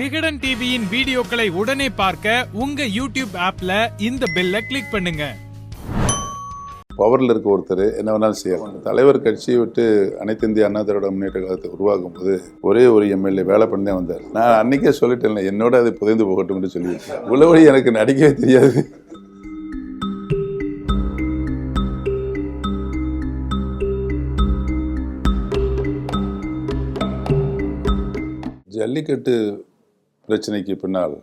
விகடன் டிவியின் வீடியோக்களை உடனே பார்க்க உங்க யூடியூப் ஆப்ல இந்த பெல்ல கிளிக் பண்ணுங்க. பவரில் இருக்க ஒருத்தர் என்ன வேணாலும் செய்யலாம். தலைவர் கட்சியை விட்டு அனைத்து இந்திய அண்ணா திராவிட முன்னேற்ற கழகத்தை உருவாக்கும் போது ஒரே ஒரு எம்எல்ஏ வேலை பண்ணி தான் வந்தார். நான் அன்னைக்கே சொல்லிட்டேன் என்னோட அது புதைந்து போகட்டும்னு சொல்லி உளவழி எனக்கு நடிக்கவே தெரியாது. ஜல்லிக்கட்டு பிரச்சனைக்கு பின்னால்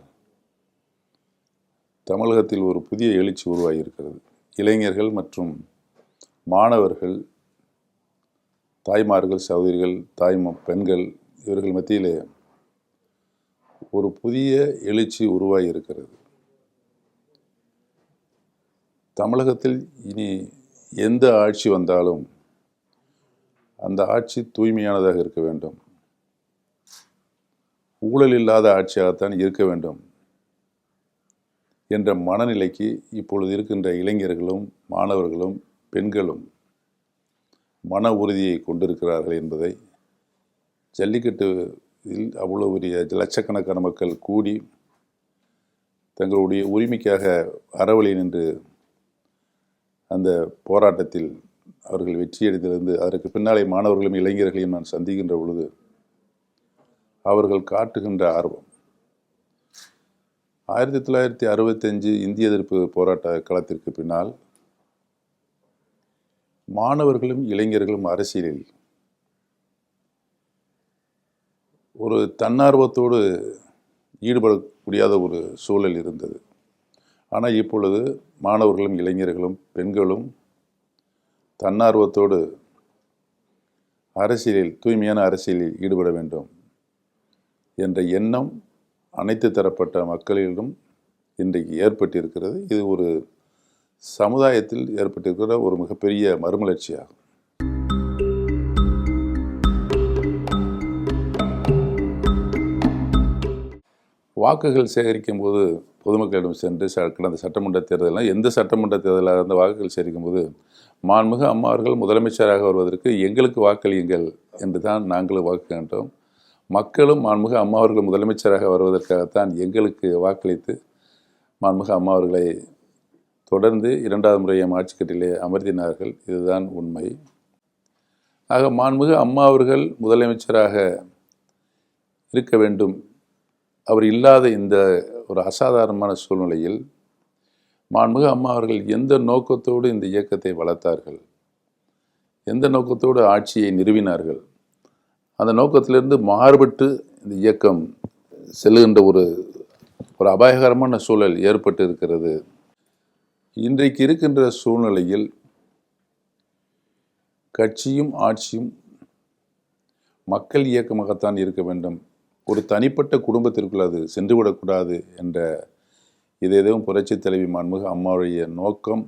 தமிழகத்தில் ஒரு புதிய எழுச்சி உருவாகியிருக்கிறது. இளைஞர்கள் மற்றும் மாணவர்கள் தாய்மார்கள் சகோதரிகள் தாய் பெண்கள் இவர்கள் மத்தியிலே ஒரு புதிய எழுச்சி உருவாகி இருக்கிறது தமிழகத்தில் இனி எந்த ஆட்சி வந்தாலும் அந்த ஆட்சி தூய்மையானதாக இருக்க வேண்டும். ஊழல் இல்லாத ஆட்சியாகத்தான் இருக்க வேண்டும் என்ற மனநிலைக்கு இப்பொழுது இருக்கின்ற இளைஞர்களும் மாணவர்களும் பெண்களும் மன உறுதியை கொண்டிருக்கிறார்கள் என்பதை ஜல்லிக்கட்டுவில் அவ்வளோ பெரிய லட்சக்கணக்கான மக்கள் கூடி தங்களுடைய உரிமைக்காக அறவழி நின்று அந்த போராட்டத்தில் அவர்கள் வெற்றியடைந்திருந்து அதற்கு பின்னாலே மாணவர்களும் இளைஞர்களையும் நான் சந்திக்கின்ற பொழுது அவர்கள் காட்டுகின்ற ஆர்வம். ஆயிரத்தி தொள்ளாயிரத்தி அறுபத்தஞ்சு இந்திய எதிர்ப்பு போராட்ட களத்திற்கு பின்னால் மாணவர்களும் இளைஞர்களும் அரசியலில் ஒரு தன்னார்வத்தோடு ஈடுபட முடியாத ஒரு சூழல் இருந்தது. ஆனால் இப்பொழுது மாணவர்களும் இளைஞர்களும் பெண்களும் தன்னார்வத்தோடு அரசியலில் தூய்மையான அரசியலில் ஈடுபட வேண்டும். என்ற எண்ணம் அனைத்து தரப்பட்ட மக்களிடம் இன்றைக்கு ஏற்பட்டிருக்கிறது. இது ஒரு சமுதாயத்தில் ஏற்பட்டிருக்கிற ஒரு மிகப்பெரிய மறுமலர்ச்சியாகும். வாக்குகள் சேகரிக்கும் போது பொதுமக்களிடம் சென்று ச- கடந்த சட்டமன்ற தேர்தலில் எந்த சட்டமன்ற தேர்தலாக இருந்த வாக்குகள் சேகரிக்கும் போது மாண்புமிகு அம்மா அவர்கள் முதலமைச்சராக வருவதற்கு எங்களுக்கு வாக்களியுங்கள் என்று தான் நாங்களும் வாக்கு கண்டோம் மக்களும் மாண்புமிகு அம்மா அவர்கள் முதலமைச்சராக வருவதற்காகத்தான் எங்களுக்கு வாக்களித்து மாண்புமிகு அம்மா அவர்களை தொடர்ந்து இரண்டாவது முறையும் ஆட்சிக்கட்டிலே அமர்த்தினார்கள். இதுதான் உண்மை. ஆக மாண்புமிகு அம்மா அவர்கள் முதலமைச்சராக இருக்க வேண்டும். அவர் இல்லாத இந்த ஒரு அசாதாரணமான சூழ்நிலையில் மாண்புமிகு அம்மா அவர்கள் எந்த நோக்கத்தோடு இந்த இயக்கத்தை வளர்த்தார்கள்? எந்த நோக்கத்தோடு ஆட்சியை நிறுவினார்கள்? அந்த நோக்கத்திலிருந்து மாறுபட்டு இந்த இயக்கம் செல்லுகின்ற ஒரு ஒரு அபாயகரமான சூழல் ஏற்பட்டு இருக்கிறது இன்றைக்கு இருக்கின்ற சூழ்நிலையில் கட்சியும் ஆட்சியும் மக்கள் இயக்கமாகத்தான் இருக்க வேண்டும். ஒரு தனிப்பட்ட குடும்பத்திற்குள் அது சென்றுவிடக்கூடாது என்ற இது எதுவும் புரட்சி தலைவி மாண்புக அம்மாவுடைய நோக்கம்.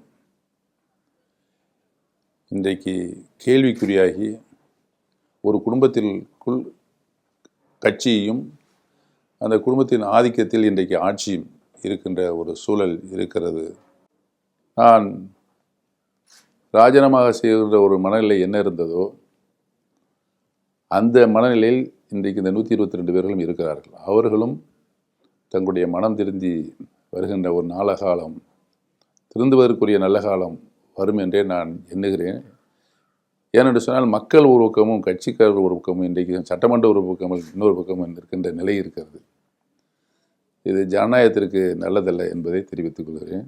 இன்றைக்கு கேள்விக்குறியாகி ஒரு குடும்பத்திற்குள் கட்சியும் அந்த குடும்பத்தின் ஆதிக்கத்தில் இன்றைக்கு ஆட்சியும் இருக்கின்ற ஒரு சூழல் இருக்கிறது. நான் ராஜினாமாக செய்கின்ற ஒரு மனநிலை என்ன இருந்ததோ அந்த மனநிலையில் இன்றைக்கு இந்த நூற்றி இருபத்தி ரெண்டு பேர்களும் இருக்கிறார்கள். அவர்களும் தங்களுடைய மனம் திருந்தி வருகின்ற ஒரு நாள காலம் திருந்துவதற்குரிய நல்ல காலம் வரும் என்றே நான் எண்ணுகிறேன். ஏனென்று சொன்னால் மக்கள் ஒரு பக்கமும் கட்சிக்காரர்கள் ஒரு பக்கமும் இன்றைக்கு சட்டமன்ற ஒரு பக்கமும் இன்னொரு பக்கமும் இருக்கின்ற நிலை இருக்கிறது. இது ஜனநாயகத்திற்கு நல்லதல்ல என்பதை தெரிவித்துக் கொள்கிறேன்.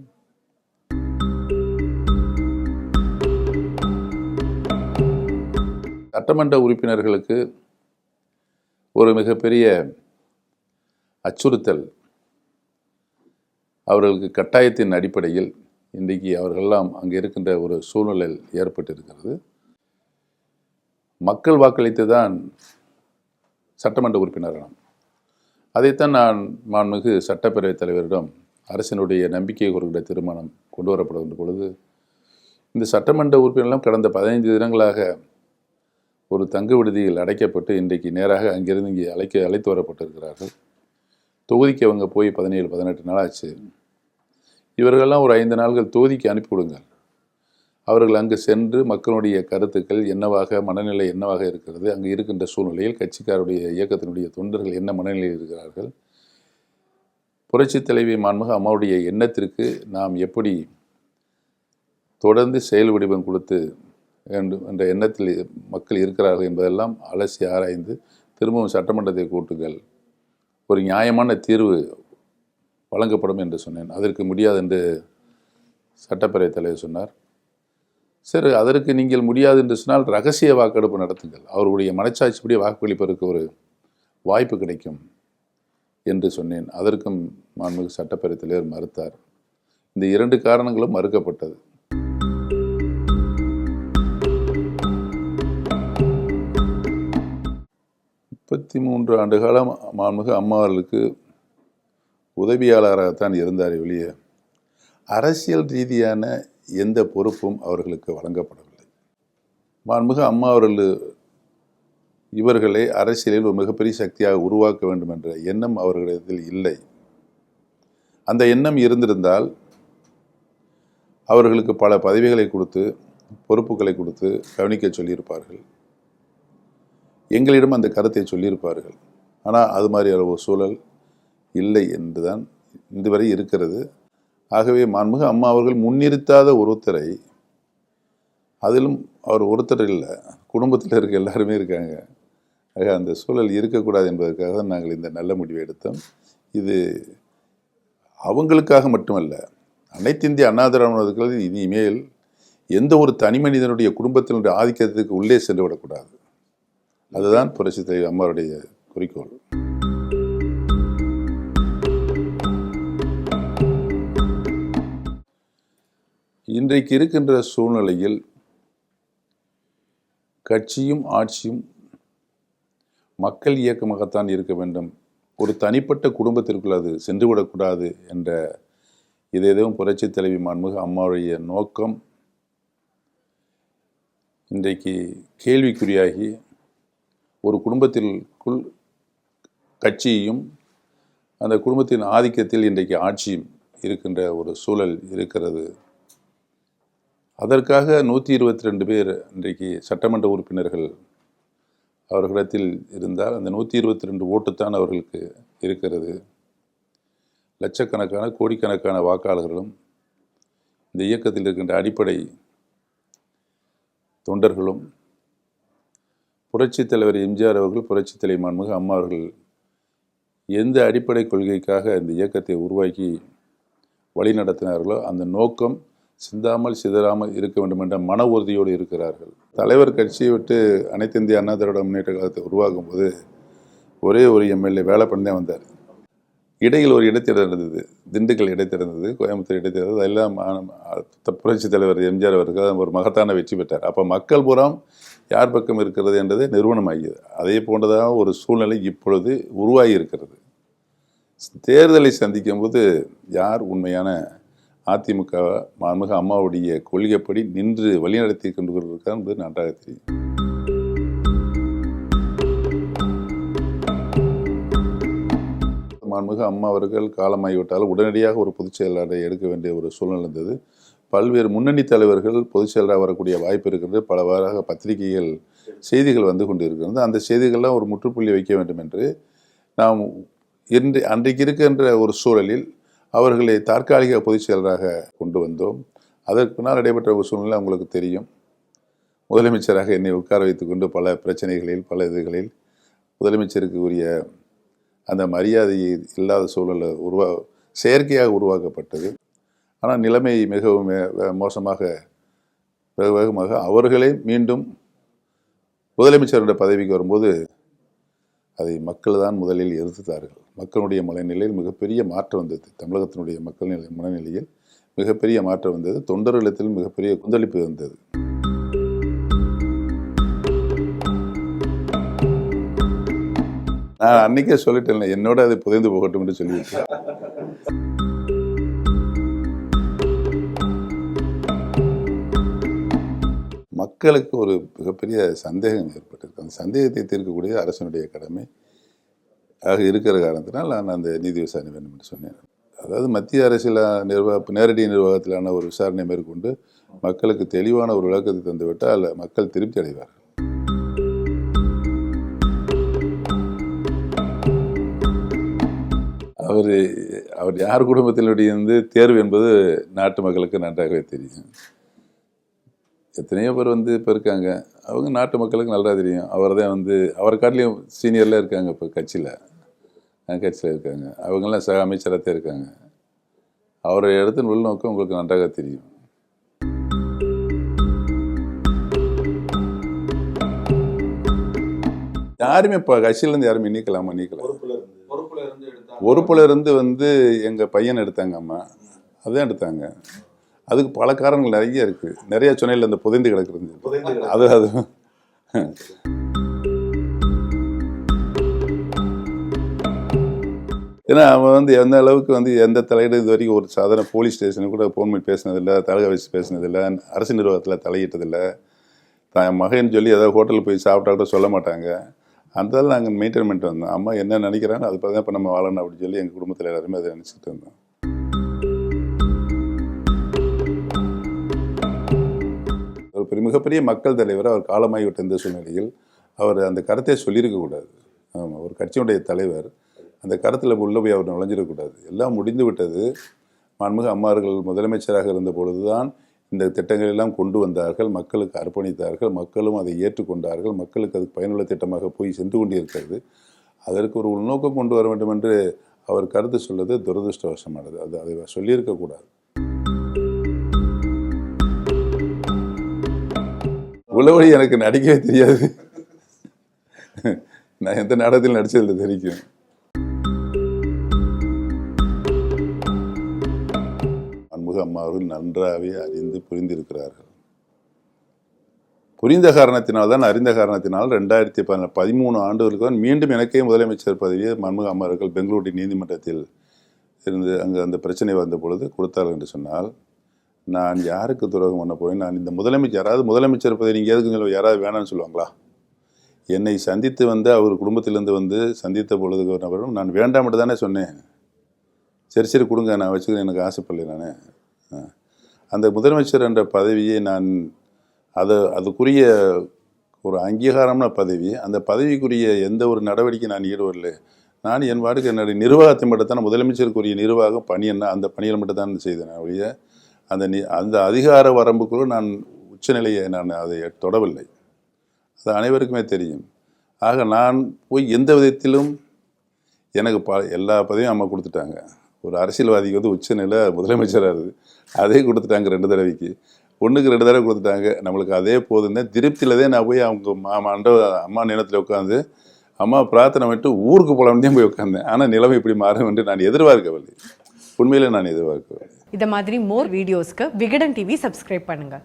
சட்டமன்ற உறுப்பினர்களுக்கு ஒரு மிகப்பெரிய அச்சுறுத்தல். அவர்களுக்கு கட்டாயத்தின் அடிப்படையில் இன்றைக்கு அவர்களெல்லாம் அங்கே இருக்கின்ற ஒரு சூழ்நிலை ஏற்பட்டிருக்கிறது. மக்கள் வாக்களித்து தான் சட்டமன்ற உறுப்பினரான அதைத்தான் நான் மாண்புமிகு சட்டப்பேரவைத் தலைவரிடம் அரசினுடைய நம்பிக்கை கூறுகிற தீர்மானம் கொண்டு வரப்படுகின்ற பொழுது இந்த சட்டமன்ற உறுப்பினர்களும் கடந்த பதினைந்து தினங்களாக ஒரு தங்கு விடுதியில் அடைக்கப்பட்டு இன்றைக்கு நேராக அங்கிருந்து இங்கே அழைக்க அழைத்து வரப்பட்டிருக்கிறார்கள். தொகுதிக்கு அவங்க போய் பதினேழு பதினெட்டு நாள் ஆச்சு. இவர்களெல்லாம் ஒரு ஐந்து நாள்கள் தொகுதிக்கு அனுப்பிவிடுங்கள் அவர்கள் அங்கு சென்று மக்களுடைய கருத்துக்கள் என்னவாக மனநிலை என்னவாக இருக்கிறது அங்கு இருக்கின்ற சூழ்நிலையில் கட்சிக்காருடைய இயக்கத்தினுடைய தொண்டர்கள் என்ன மனநிலையில் இருக்கிறார்கள் புரட்சி தலைவி மாண்புக அம்மாவுடைய எண்ணத்திற்கு நாம் எப்படி தொடர்ந்து செயல் வடிவம் கொடுத்து வேண்டும் என்ற எண்ணத்தில் மக்கள் இருக்கிறார்கள் என்பதெல்லாம் அலசி ஆராய்ந்து திரும்பவும் சட்டமன்றத்தை கூட்டுங்கள் ஒரு நியாயமான தீர்வு வழங்கப்படும் என்று சொன்னேன். அதற்கு முடியாது என்று சட்டப்பேரவைத் தலைவர் சொன்னார். சரி அதற்கு நீங்கள் முடியாது என்று சொன்னால் ரகசிய வாக்கெடுப்பு நடத்துங்கள். அவருடைய மனச்சாட்சிப்படி வாக்களிப்பதற்கு ஒரு வாய்ப்பு கிடைக்கும் என்று சொன்னேன். அதற்கும் மாண்புமிகு சட்டப்பேரவைத் தலைவர் மறுத்தார். இந்த இரண்டு காரணங்களும் மறுக்கப்பட்டது. முப்பத்தி மூன்று ஆண்டு காலம் மாண்புமிகு அம்மா அவர்களுக்கு உதவியாளராகத்தான் இருந்தார் வெளியே அரசியல் ரீதியான எந்த பொறுப்பும் அவர்களுக்கு வழங்கப்படவில்லை. மாண்புமிகு அம்மா அவர்கள் இவர்களை அரசியலில் ஒரு மிகப்பெரிய சக்தியாக உருவாக்க வேண்டும் என்ற எண்ணம் அவர்களிடத்தில் இல்லை. அந்த எண்ணம் இருந்திருந்தால் அவர்களுக்கு பல பதவிகளை கொடுத்து பொறுப்புகளை கொடுத்து கவனிக்க சொல்லியிருப்பார்கள். எங்களிடம் அந்த கருத்தை சொல்லியிருப்பார்கள். ஆனால் அது மாதிரியான ஒரு சூழல் இல்லை என்றுதான் தான் இதுவரை இருக்கிறது. ஆகவே மாண்புமிகு அம்மா அவர்கள் முன்னிறுத்தாத ஒருத்தரை அதிலும் அவர் ஒருத்தர் இல்லை குடும்பத்தில் இருக்க எல்லாருமே இருக்காங்க. ஆக அந்த சூழல் இருக்கக்கூடாது என்பதற்காக தான் நாங்கள் இந்த நல்ல முடிவை எடுத்தோம். இது அவங்களுக்காக மட்டுமல்ல அனைத்து இந்திய அண்ணா திராவிடர்கள் இனிமேல் எந்த ஒரு தனி மனிதனுடைய குடும்பத்தினுடைய ஆதிக்கத்துக்கு உள்ளே சென்று விடக்கூடாது. அதுதான் புரட்சி தலைவர் அம்மாவுடைய குறிக்கோள். இன்றைக்கு இருக்கின்ற சூழ்நிலையில் கட்சியும் ஆட்சியும் மக்கள் இயக்கமாகத்தான் இருக்க வேண்டும். ஒரு தனிப்பட்ட குடும்பத்திற்குள் அது சென்றுவிடக்கூடாது என்ற இது எதுவும் புரட்சி தலைவி மாண்புக அம்மாவுடைய நோக்கம். இன்றைக்கு கேள்விக்குறியாகி ஒரு குடும்பத்திற்குள் கட்சியும் அந்த குடும்பத்தின் ஆதிக்கத்தில் இன்றைக்கு ஆட்சியும் இருக்கின்ற ஒரு சூழல் இருக்கிறது. அதற்காக நூற்றி இருபத்தி ரெண்டு பேர் இன்றைக்கு சட்டமன்ற உறுப்பினர்கள் அவர்களிடத்தில் இருந்தால் அந்த நூற்றி இருபத்தி ரெண்டு ஓட்டுத்தான் அவர்களுக்கு இருக்கிறது. லட்சக்கணக்கான கோடிக்கணக்கான வாக்காளர்களும் இந்த இயக்கத்தில் இருக்கின்ற அடிப்படை தொண்டர்களும் புரட்சித் தலைவர் எம்ஜிஆர் அவர்கள் புரட்சித் தலைவர் மாண்புமிகு அம்மா அவர்கள் எந்த அடிப்படை கொள்கைக்காக இந்த இயக்கத்தை உருவாக்கி வழிநடத்தினார்களோ அந்த நோக்கம் சிந்தாமல் சிதறாமல் இருக்க வேண்டும் என்ற மன உறுதியோடு இருக்கிறார்கள். தலைவர் கட்சியை விட்டு அனைத்து இந்திய அண்ணா திராவிட முன்னேற்ற கழகத்தை உருவாக்கும் போது ஒரே ஒரு எம்எல்ஏ வேலை பண்ணி தான் வந்தார். இடையில் ஒரு இடைத்தேர்தல் இருந்தது திண்டுக்கல் இடைத்தேர்ந்தது கோயம்புத்தூர் இடைத்தேர்தல் அதெல்லாம் புரட்சி தலைவர் எம்ஜிஆர் அவர்கள் ஒரு மகத்தான வெற்றி பெற்றார். அப்போ மக்கள் புறம் யார் பக்கம் இருக்கிறது என்றது நிறுவனமாகியது. அதே போன்றதாக ஒரு சூழ்நிலை இப்பொழுது உருவாகி இருக்கிறது. தேர்தலை சந்திக்கும் போது யார் உண்மையான அதிமுக மாண்புமிகு அம்மாவுடைய கொள்கைப்படி நின்று வழிநடத்தி கொண்டு இருக்கிறார் என்பது நன்றாக தெரியும். மாண்புமிகு அம்மா அவர்கள் காலமாகிவிட்டால் உடனடியாக ஒரு பொதுச் செயலாளரை எடுக்க வேண்டிய ஒரு சூழ்நிலை இருந்தது. பல்வேறு முன்னணி தலைவர்கள் பொதுச் செயலராக வரக்கூடிய வாய்ப்பு இருக்கிறது. பல வாராக பத்திரிகைகள் செய்திகள் வந்து கொண்டிருக்கிறது. அந்த செய்திகள்லாம் ஒரு முற்றுப்புள்ளி வைக்க வேண்டும் என்று நாம் இன்று அன்றைக்கு இருக்கின்ற ஒரு சூழலில் அவர்களை தற்காலிக பொதுச் செயலராக கொண்டு வந்தோம். அதற்கு பின்னால் நடைபெற்ற ஒரு சூழ்நிலை உங்களுக்கு தெரியும். முதலமைச்சராக என்னை உட்கார வைத்துக்கொண்டு பல பிரச்சனைகளில் பல இதுகளில் முதலமைச்சருக்கு உரிய அந்த மரியாதை இல்லாத சூழலை உருவா செயற்கையாக உருவாக்கப்பட்டது. ஆனால் நிலைமை மிகவும் மோசமாக வெகு வேகமாக அவர்களே மீண்டும் முதலமைச்சருடைய பதவிக்கு வரும்போது அதை மக்கள் தான் முதலில் எதிர்த்தார்கள். மக்களுடைய மனநிலையில் மிகப்பெரிய மாற்றம் வந்தது. தமிழகத்தினுடைய மக்கள் நிலை மனநிலையில் மிகப்பெரிய மாற்றம் வந்தது. தொண்டர்களிடத்தில் மிகப்பெரிய கொந்தளிப்பு வந்தது. நான் அன்னைக்கே சொல்லிட்டேன் என்னோட அது புதைந்து போகட்டும் என்று சொல்லியிருக்கேன் மக்களுக்கு ஒரு மிகப்பெரிய சந்தேகம் ஏற்படும் அந்த சந்தேகத்தை தீர்க்கக்கூடிய அரசனுடைய கடமை. ஆக இருக்கிற காரணத்தினால் நான் அந்த நீதி விசாரணை வேண்டும் என்று சொன்னேன். அதாவது மத்திய அரசில் நிர்வாக நேரடி நிர்வாகத்திலான ஒரு விசாரணை மேற்கொண்டு மக்களுக்கு தெளிவான ஒரு விளக்கத்தை தந்துவிட்டால் மக்கள் திருப்தி அடைவார்கள். அவர் அவர் யார் குடும்பத்தினுடைய வந்து தேர்வு என்பது நாட்டு மக்களுக்கு நன்றாகவே தெரியும். எத்தனையோ பேர் வந்து இப்போ இருக்காங்க. அவங்க நாட்டு மக்களுக்கு நல்லா தெரியும். அவர் தான் வந்து அவர் காட்டிலையும் சீனியரில் இருக்காங்க இப்போ கட்சியில். கட்சியில் இருக்காங்க. அவங்கெல்லாம் சக அமைச்சராக தான் இருக்காங்க. அவரை இடத்தின் உள்நோக்கம் உங்களுக்கு நன்றாக தெரியும். யாருமே இப்போ கட்சியிலேருந்து யாருமே நீக்கலாமா? நீக்கலாம் பொறுப்புல இருந்து வந்து எங்கள் பையன் எடுத்தாங்க அம்மா. அதான் எடுத்தாங்க. அதுக்கு பல காரணங்கள் நிறைய இருக்கு. நிறைய சொன்னையில் அந்த புதைந்து கிடக்குறது அது அது. ஏன்னா அவன் வந்து எந்த அளவுக்கு வந்து எந்த தலையீடு இது வரைக்கும் ஒரு சாதாரண போலீஸ் ஸ்டேஷனுக்கு கூட ஃபோன் பண்ணி பேசினதில்லை தலக வச்சு பேசினதில்லை அரசு நிர்வாகத்தில் தலையிட்டதில்லை. தான் மகன் சொல்லி ஏதாவது ஹோட்டலில் போய் சாப்பிட்டா கூட சொல்ல மாட்டாங்க. அந்த நாங்கள் மெயின்டைன் பண்ணிட்டு வந்தோம். அம்மா என்ன நினைக்கிறாங்க அது தான் இப்போ நம்ம வாழணும் அப்படின்னு சொல்லி எங்கள் குடும்பத்தில் எல்லாருமே அதை நினச்சிட்டு இருந்தோம். பெரிய மிகப்பெரிய மக்கள் தலைவர் அவர் காலமாகிவிட்ட இந்த சூழ்நிலையில் அவர் அந்த கருத்தை சொல்லியிருக்கக்கூடாது ஆமாம் ஒரு கட்சியுடைய தலைவர் அந்த கருத்தில் உள்ள போய் அவர் நுழைஞ்சிடக்கூடாது எல்லாம் முடிந்து விட்டது. மாண்புமிகு அம்மார்கள் முதலமைச்சராக இருந்த பொழுதுதான் இந்த திட்டங்கள் எல்லாம் கொண்டு வந்தார்கள். மக்களுக்கு அர்ப்பணித்தார்கள். மக்களும் அதை ஏற்றுக்கொண்டார்கள். மக்களுக்கு அது பயனுள்ள திட்டமாக போய் சென்று கொண்டிருக்கிறது. அதற்கு ஒரு உள்நோக்கம் கொண்டு வர வேண்டும் என்று அவர் கருத்து சொல்வது துரதிருஷ்டவசமானது. அது அதை சொல்லியிருக்கக்கூடாது உள்ளபடி எனக்கு நடிக்கவே தெரியாது. நான் எந்த நாடகத்தில் நடிச்சதில்லை தெரிக்கும் அன்முக அம்மா அவர்கள் நன்றாகவே அறிந்து புரிந்திருக்கிறார்கள். புரிந்த காரணத்தினால் தான் அறிந்த காரணத்தினால் ரெண்டாயிரத்தி ப பதிமூணு ஆண்டுகளுக்கு தான் மீண்டும் எனக்கே முதலமைச்சர் பதவியை மன்முக அம்மா அவர்கள் பெங்களூரு நீதிமன்றத்தில் இருந்து அங்கே அந்த பிரச்சனை வந்த பொழுது கொடுத்தார்கள் என்று சொன்னால் நான் யாருக்கு துரோகம் பண்ண போய் நான் இந்த முதலமைச்சர் யாராவது முதலமைச்சர் பதவி நீங்கள் எதுக்கு யாராவது வேணாம்னு சொல்லுவாங்களா? என்னை சந்தித்து வந்து அவர் குடும்பத்திலேருந்து வந்து சந்தித்த பொழுது நபரும் நான் வேண்டாம் மட்டும் தானே சொன்னேன். சரி சரி கொடுங்க. நான் வச்சுக்கிறேன். எனக்கு ஆசைப்படலை நான். அந்த முதலமைச்சர் என்ற பதவியை நான் அது அதுக்குரிய ஒரு அங்கீகாரமான பதவி அந்த பதவிக்குரிய எந்த ஒரு நடவடிக்கை நான் ஈடுபடலை. நான் என் பாட்டுக்கு என்னுடைய நிர்வாகத்தை மட்டும்தான் முதலமைச்சருக்குரிய நிர்வாகம் பணி என்ன அந்த பணியில் மட்டும்தான் செய்தேன். ஒழிய அந்த நி அந்த அதிகார வரம்புக்குள்ள நான் உச்சநிலையை நான் அதை தொடவில்லை. அது அனைவருக்குமே தெரியும். ஆக நான் போய் எந்த விதத்திலும் எனக்கு ப எல்லா பதவியும் அம்மா கொடுத்துட்டாங்க. ஒரு அரசியல்வாதிக்கு வந்து உச்சநிலை முதலமைச்சராக இருக்குது அதே கொடுத்துட்டாங்க ரெண்டு தடவைக்கு. ஒன்றுக்கு ரெண்டு தடவை கொடுத்துட்டாங்க. நம்மளுக்கு அதே போதுன்னு திருப்தியில் தான் நான் போய் அவங்க மாமா அண்ட அம்மா நிலத்தில் உட்காந்து அம்மா பிரார்த்தனை விட்டு ஊருக்கு போகலாம்னு போய் உட்காந்தேன் ஆனால் நிலைமை இப்படி மாறும் என்று நான் எதிர்பார்க்கவில்லை. உண்மையிலே நான் எதிர்பார்க்குவேன் இந்த மாதிரி மோர் வீடியோஸ்க்கு விகடன் டிவி சப்ஸ்கிரைப் பண்ணுங்க.